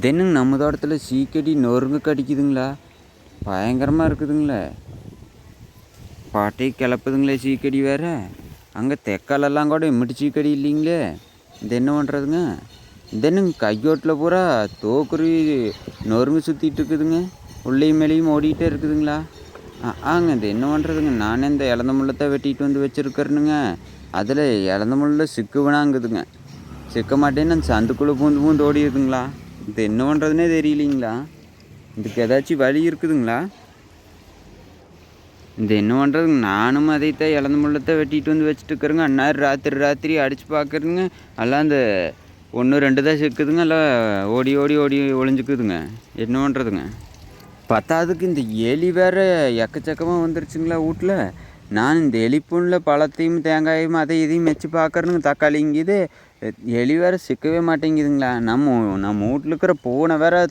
தென்னுங்க என்னங்க நம்ம தோட்டத்தில் சீக்கடி நொறுங்க கடிக்குதுங்களா? பயங்கரமாக இருக்குதுங்களே. பாட்டை கிளப்புதுங்களே சீக்கடி வேறு. அங்கே தெக்காலெல்லாம் கூட இம்மிட்டு சீக்கடி இல்லைங்களே. இது என்ன பண்ணுறதுங்க தென்னுங்க என்னங்க கையோட்டில் பூரா தோக்குருவி நொறுங்கு சுற்றிட்டு இருக்குதுங்க. உள்ளேயும் மேலேயும் ஓடிக்கிட்டே இருக்குதுங்களா? ஆ ஆங்க இது என்ன பண்ணுறதுங்க நானே இந்த இழந்த முள்ளத்தை வெட்டிட்டு வந்து வச்சுருக்கறனுங்க. அதில் இழந்த முள்ள சிக்குவனாங்குதுங்க. சிக்க மாட்டேன்னு அந்த சந்துக்குள்ளே பூந்து பூந்து ஓடிடுதுங்களா இது என்ன பண்ணுறதுனே தெரியலிங்களா? இதுக்கு ஏதாச்சும் வழி இருக்குதுங்களா? இந்த என்ன பண்ணுறதுங்க நானும் அதைத்தான் இழந்த முள்ளத்தை வெட்டிட்டு வந்து வச்சுட்டு இருக்கிறேங்க அந்நேரம் ராத்திரி ராத்திரி அடித்து பார்க்குறதுங்க எல்லாம் அந்த ஒன்று ரெண்டு தான் செக்குதுங்க. எல்லாம் ஓடி ஓடி ஓடி ஒளிஞ்சுக்குதுங்க. என்ன பண்ணுறதுங்க பத்தாவதுக்கு இந்த எலி வேற எக்கச்சக்கமாக வந்துருச்சுங்களா வீட்டில் நான் இந்த எலிப்புண்ணில் பழத்தையும் தேங்காயும் அதை இதையும் வச்சு பார்க்குறேனுங்க. தக்காளிங்குது எலி வேற சிக்கவே மாட்டேங்குதுங்களா? நம்ம நம்ம வீட்டில் இருக்கிற பூனை வேற